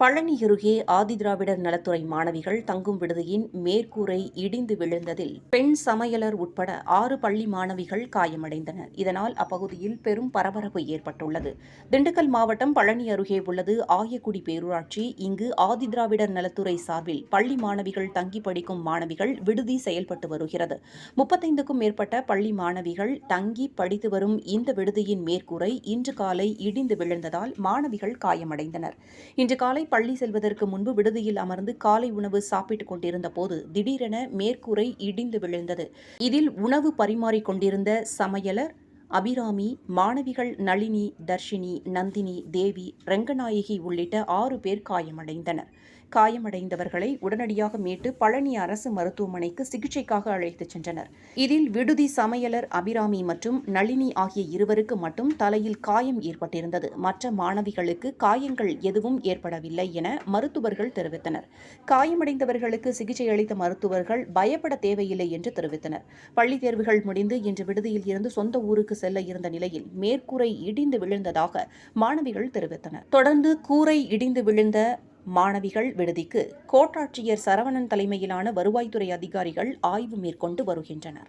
பழனி அருகே ஆதிதிராவிடர் நலத்துறை மாணவிகள் தங்கும் விடுதியின் மேற்கூரை இடிந்து விழுந்ததில் பெண் சமையலர் உட்பட ஆறு பள்ளி மாணவிகள் காயமடைந்தனர். இதனால் அப்பகுதியில் பெரும் பரபரப்பு ஏற்பட்டுள்ளது. திண்டுக்கல் மாவட்டம் பழனி அருகே உள்ளது. ஆயக்குடி பேரூராட்சி. இங்கு ஆதிதிராவிடர் நலத்துறை சார்பில் பள்ளி மாணவிகள் தங்கி படிக்கும் மாணவிகள் விடுதி செயல்பட்டு வருகிறது. முப்பத்தைந்துக்கும் மேற்பட்ட பள்ளி மாணவிகள் தங்கி படித்து வரும் இந்த விடுதியின் மேற்கூரை இன்று காலை இடிந்து விழுந்ததால் மாணவிகள் காயமடைந்தனர். இன்று காலை பள்ளி செல்வதற்கு முன்பு விடுதியில் அமர்ந்து காலை உணவு சாப்பிட்டுக் கொண்டிருந்த போது திடீரென மேற்கூரை இடிந்து விழுந்தது. இதில் உணவு பரிமாறிக் கொண்டிருந்த சமையலர் அபிராமி மாணவிகள் நளினி தர்ஷினி நந்தினி தேவி ரங்கநாயகி உள்ளிட்ட ஆறு பேர் காயமடைந்தனர். காயமடைந்தவர்களை உடனடியாக மீட்டு பழனி அரசு மருத்துவமனைக்கு சிகிச்சைக்காக அழைத்துச் சென்றனர். இதில் விடுதி சமையலர் அபிராமி மற்றும் நளினி ஆகிய இருவருக்கு மட்டும் தலையில் காயம் ஏற்பட்டிருந்தது. மற்ற மாணவிகளுக்கு காயங்கள் எதுவும் ஏற்படவில்லை என மருத்துவர்கள் தெரிவித்தனர். காயமடைந்தவர்களுக்கு சிகிச்சை அளித்த மருத்துவர்கள் பயப்பட தேவையில்லை என்று தெரிவித்தனர். பள்ளி தேர்வுகள் முடிந்து இன்று விடுதியில் இருந்து சொந்த ஊருக்கு செல்ல இருந்த நிலையில் மேற்கூரை இடிந்து விழுந்ததாக மாணவிகள் தெரிவித்தனர். தொடர்ந்து கூரை இடிந்து விழுந்த மாணவிகள் விடுதிக்கு கோட்டாட்சியர் சரவணன் தலைமையிலான வருவாய்த்துறை அதிகாரிகள் ஆய்வு மேற்கொண்டு வருகின்றனர்.